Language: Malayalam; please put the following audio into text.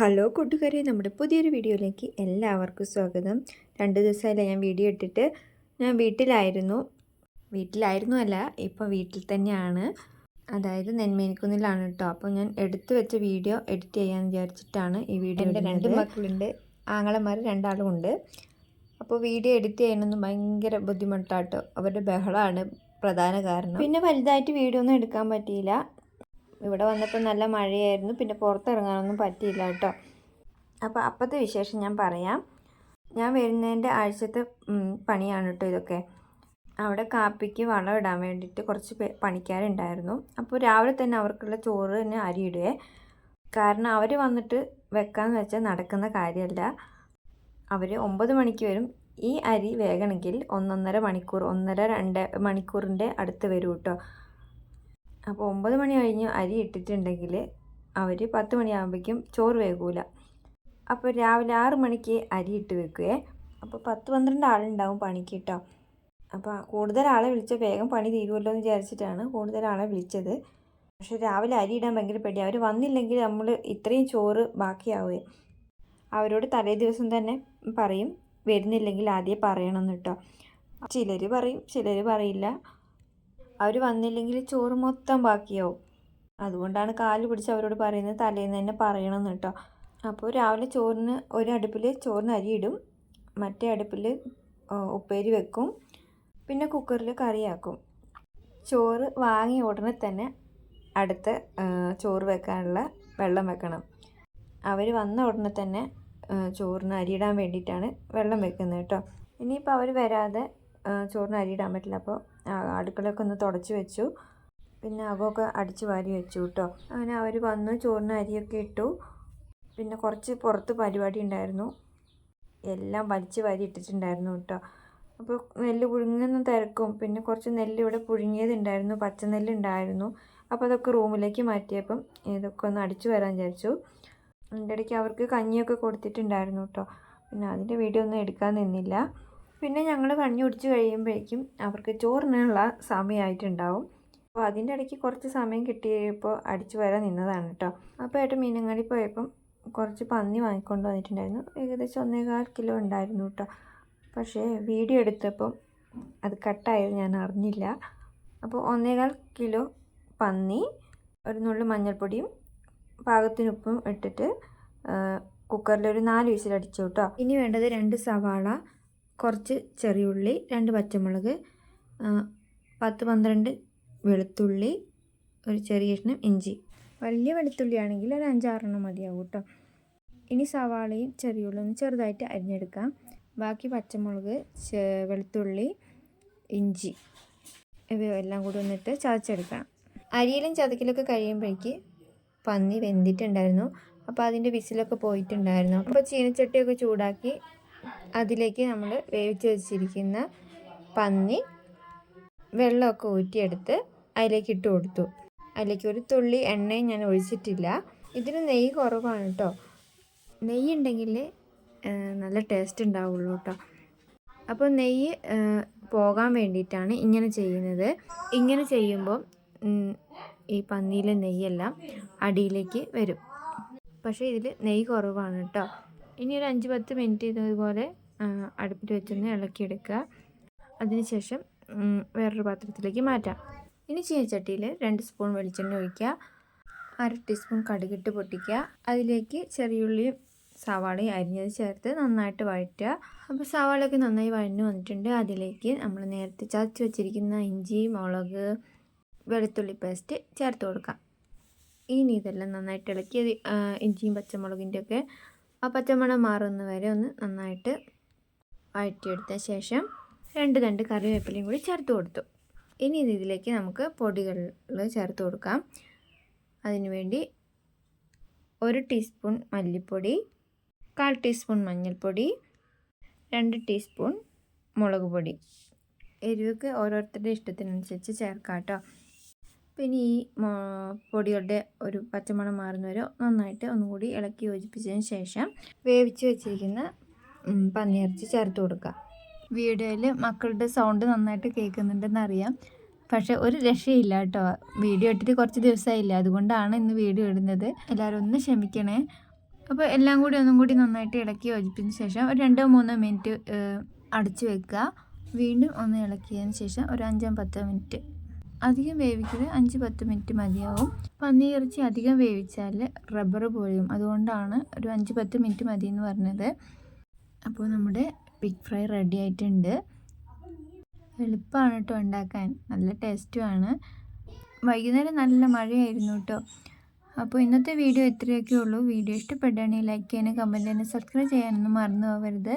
ഹലോ കൂട്ടുകാരെ നമ്മുടെ പുതിയൊരു വീഡിയോയിലേക്ക് എല്ലാവർക്കും സ്വാഗതം. രണ്ട് ദിവസമായില്ല ഞാൻ വീഡിയോ ഇട്ടിട്ട്. ഞാൻ വീട്ടിലായിരുന്നു. വീട്ടിലായിരുന്നു അല്ല ഇപ്പോൾ വീട്ടിൽ തന്നെയാണ്. അതായത് നെന്മേനിക്കുന്നിലാണ് കേട്ടോ. അപ്പോൾ ഞാൻ എടുത്തു വെച്ച വീഡിയോ എഡിറ്റ് ചെയ്യാമെന്ന് വിചാരിച്ചിട്ടാണ് ഈ വീഡിയോ എന്റെ രണ്ട് മക്കളുണ്ട്. ആങ്ങളമാർ രണ്ടാളും ഉണ്ട് അപ്പോൾ വീഡിയോ എഡിറ്റ് ചെയ്യണമെന്ന് ഭയങ്കര ബുദ്ധിമുട്ടാട്ടോ അവരുടെ ബഹളമാണ് പ്രധാന കാരണം. പിന്നെ വലുതായിട്ട് വീഡിയോ ഒന്നും എടുക്കാൻ പറ്റിയില്ല. ഇവിടെ വന്നപ്പോൾ നല്ല മഴയായിരുന്നു. പിന്നെ പുറത്തിറങ്ങാനൊന്നും പറ്റിയില്ല കേട്ടോ. അപ്പോൾ അപ്പോഴത്തെ വിശേഷം ഞാൻ പറയാം. ഞാൻ വരുന്നതിന്റെ ആഴ്ചത്തെ പണിയാണ് കേട്ടോ ഇതൊക്കെ. അവിടെ കാപ്പിക്ക് വളം ഇടാൻ വേണ്ടിയിട്ട് കുറച്ച് പണിക്കാരുണ്ടായിരുന്നു. അപ്പോൾ രാവിലെ തന്നെ അവർക്കുള്ള ചോറ് തന്നെ അരിയിടുവേ. കാരണം അവർ വന്നിട്ട് വെക്കാന്ന് വെച്ചാൽ നടക്കുന്ന കാര്യമല്ല. അവർ ഒമ്പത് മണിക്ക് വരും. ഈ അരി വേഗണമെങ്കിൽ ഒന്നൊന്നര മണിക്കൂർ ഒന്നര രണ്ട് മണിക്കൂറിന്റെ അടുത്ത് വരും കേട്ടോ. അപ്പോൾ ഒമ്പത് മണി കഴിഞ്ഞ് അരി ഇട്ടിട്ടുണ്ടെങ്കിൽ അവർ പത്ത് മണിയാകുമ്പോഴേക്കും ചോറ് വേകൂല. അപ്പോൾ രാവിലെ ആറ് മണിക്ക് അരി ഇട്ട് വെക്കുകയെ അപ്പോൾ പത്ത് പന്ത്രണ്ട് ആളുണ്ടാവും പണിക്ക് കേട്ടോ അപ്പോൾ കൂടുതൽ ആളെ വിളിച്ച വേഗം പണി തീരുമല്ലോ എന്ന് വിചാരിച്ചിട്ടാണ് കൂടുതൽ ആളെ വിളിച്ചത്. പക്ഷെ രാവിലെ അരി ഇടാൻ ഭയങ്കര പേടി അവർ വന്നില്ലെങ്കിൽ നമ്മൾ ഇത്രയും ചോറ് ബാക്കിയാവുകയെ അവരോട് തലേ ദിവസം തന്നെ പറയും. വരുന്നില്ലെങ്കിൽ ആദ്യം പറയണം കേട്ടോ ചിലർ പറയും ചിലർ പറയില്ല. അവർ വന്നില്ലെങ്കിൽ ചോറ് മൊത്തം ബാക്കിയാവും. അതുകൊണ്ടാണ് കാൽ പിടിച്ച് അവരോട് പറയുന്നത് തലേന്ന് തന്നെ പറയണം കേട്ടോ അപ്പോൾ രാവിലെ ചോറിന് ഒരു അടുപ്പിൽ ചോറിന് അരിയിടും മറ്റേ അടുപ്പിൽ ഉപ്പേരി വെക്കും. പിന്നെ കുക്കറിൽ കറിയാക്കും. ചോറ് വാങ്ങിയ ഉടനെ തന്നെ അടുത്ത് ചോറ് വെക്കാനുള്ള വെള്ളം വെക്കണം. അവർ വന്ന ഉടനെ തന്നെ ചോറിന് അരിയിടാൻ വേണ്ടിയിട്ടാണ് വെള്ളം വെക്കുന്നത് കേട്ടോ ഇനിയിപ്പോൾ അവർ വരാതെ ചോറിന് അരിയിടാൻ പറ്റില്ല. അപ്പോൾ അടുക്കളയൊക്കെ ഒന്ന് തുടച്ച് വെച്ചു. പിന്നെ അകമൊക്കെ അടിച്ച് വാരി വെച്ചു കേട്ടോ. അങ്ങനെ അവർ വന്ന് ചോറിന് അരിയൊക്കെ ഇട്ടു. പിന്നെ കുറച്ച് പുറത്ത് പരിപാടി ഉണ്ടായിരുന്നു. എല്ലാം വലിച്ച് വാരി ഇട്ടിട്ടുണ്ടായിരുന്നു കേട്ടോ. അപ്പോൾ നെല്ല് പുഴുങ്ങുന്ന തിരക്കും. പിന്നെ കുറച്ച് നെല്ല് ഇവിടെ പുഴുങ്ങിയതുണ്ടായിരുന്നു പച്ചനെല്ല് ഉണ്ടായിരുന്നു. അപ്പോൾ അതൊക്കെ റൂമിലേക്ക് മാറ്റിയപ്പം ഇതൊക്കെ ഒന്ന് അടിച്ചു വരാൻ വിചാരിച്ചു. അതിന്റെ ഇടയ്ക്ക് അവർക്ക് കഞ്ഞിയൊക്കെ കൊടുത്തിട്ടുണ്ടായിരുന്നു കേട്ടോ. പിന്നെ അതിന്റെ വീഡിയോ ഒന്നും എടുക്കാൻ നിന്നില്ല. പിന്നെ ഞങ്ങൾ കഞ്ഞി കുടിച്ച് കഴിയുമ്പോഴേക്കും അവർക്ക് ചോറിനുള്ള സമയമായിട്ടുണ്ടാവും. അപ്പോൾ അതിന്റെ ഇടയ്ക്ക് കുറച്ച് സമയം കിട്ടിയപ്പോൾ അടിച്ചു വരാൻ നിന്നതാണ് കേട്ടോ. അപ്പോൾ ഏട്ടൻ മീനങ്ങാടി പോയപ്പം കുറച്ച് പന്നി വാങ്ങിക്കൊണ്ട് വന്നിട്ടുണ്ടായിരുന്നു. ഏകദേശം ഒന്നേകാൽ കിലോ ഉണ്ടായിരുന്നു കേട്ടോ. പക്ഷേ വീഡിയോ എടുത്തപ്പം അത് കട്ടായത് ഞാൻ അറിഞ്ഞില്ല. അപ്പോൾ ഒന്നേകാൽ കിലോ പന്നി ഒരു നുള്ളു മഞ്ഞൾപ്പൊടിയും പാകത്തിനുപ്പും ഇട്ടിട്ട് കുക്കറിൽ ഒരു നാല് വിസിലടിച്ചു കേട്ടോ. ഇനി വേണ്ടത് രണ്ട് സവാള കുറച്ച് ചെറിയുള്ളി രണ്ട് പച്ചമുളക് പത്ത് പന്ത്രണ്ട് വെളുത്തുള്ളി ഒരു ചെറിയ കഷ്ണം ഇഞ്ചി. വലിയ വെളുത്തുള്ളി ആണെങ്കിൽ ഒരു അഞ്ചാറെണ്ണം മതിയാവും കേട്ടോ. ഇനി സവാളയും ചെറിയുള്ളി ഒന്ന് ചെറുതായിട്ട് അരിഞ്ഞെടുക്കാം. ബാക്കി പച്ചമുളക് വെളുത്തുള്ളി ഇഞ്ചി ഇവയെല്ലാം കൂടി വന്നിട്ട് ചതച്ചെടുക്കണം. അരിയിലും ചതക്കിലൊക്കെ കഴിയുമ്പോഴേക്ക് പന്നി വെന്തിട്ടുണ്ടായിരുന്നു. അപ്പോൾ അതിന്റെ വിസിലൊക്കെ പോയിട്ടുണ്ടായിരുന്നു. അപ്പോൾ ചീനച്ചട്ടിയൊക്കെ ചൂടാക്കി അതിലേക്ക് നമ്മൾ വേവിച്ച് വെച്ചിരിക്കുന്ന പന്നി വെള്ളമൊക്കെ ഊറ്റിയെടുത്ത് അതിലേക്ക് ഇട്ട് കൊടുത്തു. അതിലേക്ക് ഒരു തുള്ളി എണ്ണയും ഞാൻ ഒഴിച്ചിട്ടില്ല. ഇതിന് നെയ്യ് കുറവാണ് കേട്ടോ. നെയ്യ് ഉണ്ടെങ്കിൽ നല്ല ടേസ്റ്റ് ഉണ്ടാവുള്ളൂ കേട്ടോ. അപ്പോൾ നെയ്യ് പോകാൻ വേണ്ടിയിട്ടാണ് ഇങ്ങനെ ചെയ്യുന്നത്. ഇങ്ങനെ ചെയ്യുമ്പോൾ ഈ പന്നിയിലെ നെയ്യെല്ലാം അടിയിലേക്ക് വരും. പക്ഷേ ഇതിൽ നെയ്യ് കുറവാണ് കേട്ടോ. ഇനി ഒരു അഞ്ച് പത്ത് മിനിറ്റ് ഇതുപോലെ അടുപ്പിൽ വെച്ചൊന്ന് ഇളക്കിയെടുക്കുക. അതിനുശേഷം വേറൊരു പാത്രത്തിലേക്ക് മാറ്റാം. ഇനി ചീനച്ചട്ടിയിൽ രണ്ട് സ്പൂൺ വെളിച്ചെണ്ണ ഒഴിക്കുക. അര ടീസ്പൂൺ കടുകിട്ട് പൊട്ടിക്കുക. അതിലേക്ക് ചെറിയുള്ളിയും സവാളയും അരിഞ്ഞത് ചേർത്ത് നന്നായിട്ട് വഴറ്റുക. അപ്പോൾ സവാളയൊക്കെ നന്നായി വഴഞ്ഞു വന്നിട്ടുണ്ട്. അതിലേക്ക് നമ്മൾ നേരത്തെ ചതച്ച് വെച്ചിരിക്കുന്ന ഇഞ്ചി മുളക് വെളുത്തുള്ളി പേസ്റ്റ് ചേർത്ത് കൊടുക്കാം. ഇനി ഇതെല്ലാം നന്നായിട്ട് ഇളക്കി ഇഞ്ചിയും പച്ചമുളകിന്റെ ഒക്കെ ആ പച്ചമണം മാറുന്ന വരെ ഒന്ന് നന്നായിട്ട് വഴറ്റിയെടുത്ത ശേഷം രണ്ട് രണ്ട് കറിവേപ്പിലയും കൂടി ചേർത്ത് കൊടുത്തു. ഇനി ഇതിലേക്ക് നമുക്ക് പൊടികൾ ചേർത്ത് കൊടുക്കാം. അതിനുവേണ്ടി ഒരു ടീസ്പൂൺ മല്ലിപ്പൊടി കാൽ ടീസ്പൂൺ മഞ്ഞൾപ്പൊടി രണ്ട് ടീസ്പൂൺ മുളക് പൊടി. എരിവൊക്കെ ഓരോരുത്തരുടെ ഇഷ്ടത്തിനനുസരിച്ച് ചേർക്കാം കേട്ടോ. പിന്നെ ഈ പൊടികളുടെ ഒരു പച്ചമണം മാറുന്നവരെ നന്നായിട്ട് ഒന്നുകൂടി ഇളക്കി യോജിപ്പിച്ചതിന് ശേഷം വേവിച്ച് വെച്ചിരിക്കുന്ന പന്നിയിറച്ചി ചേർത്ത് കൊടുക്കുക. വീഡിയോയിൽ മക്കളുടെ സൗണ്ട് നന്നായിട്ട് കേൾക്കുന്നുണ്ടെന്ന് അറിയാം പക്ഷെ ഒരു രക്ഷയില്ല കേട്ടോ. വീഡിയോ ഇട്ടിട്ട് കുറച്ച് ദിവസമായില്ല? അതുകൊണ്ടാണ് ഇന്ന് വീഡിയോ ഇടുന്നത്. എല്ലാവരും ഒന്ന് ക്ഷമിക്കണേ. അപ്പോൾ എല്ലാം കൂടി ഒന്നും കൂടി നന്നായിട്ട് ഇളക്കി യോജിപ്പിച്ചതിന് ശേഷം ഒരു രണ്ടോ മൂന്നോ മിനിറ്റ് അടച്ചു വെക്കുക. വീണ്ടും ഒന്ന് ഇളക്കിയതിന് ശേഷം ഒരു അഞ്ചോ പത്തോ മിനിറ്റ് അധികം വേവിക്കരുത്. അഞ്ച് പത്ത് മിനിറ്റ് മതിയാവും. പന്നിയിറച്ചി അധികം വേവിച്ചാൽ റബ്ബർ പോലെയും അതുകൊണ്ടാണ് ഒരു അഞ്ച് പത്ത് മിനിറ്റ് മതി എന്ന് പറഞ്ഞത്. അപ്പോൾ നമ്മുടെ പിഗ് ഫ്രൈ റെഡി ആയിട്ടുണ്ട്. എളുപ്പമാണ് കേട്ടോ ഉണ്ടാക്കാൻ. നല്ല ടേസ്റ്റുമാണ് വൈകുന്നേരം നല്ല മഴയായിരുന്നു കേട്ടോ അപ്പോൾ ഇന്നത്തെ വീഡിയോ ഇത്രയൊക്കെ ഉള്ളൂ. വീഡിയോ ഇഷ്ടപ്പെടുകയാണെങ്കിൽ ലൈക്ക് ചെയ്യാനും കമന്റ് ചെയ്യാനും സബ്സ്ക്രൈബ് ചെയ്യാനൊന്നും മറന്നു പോകരുത്.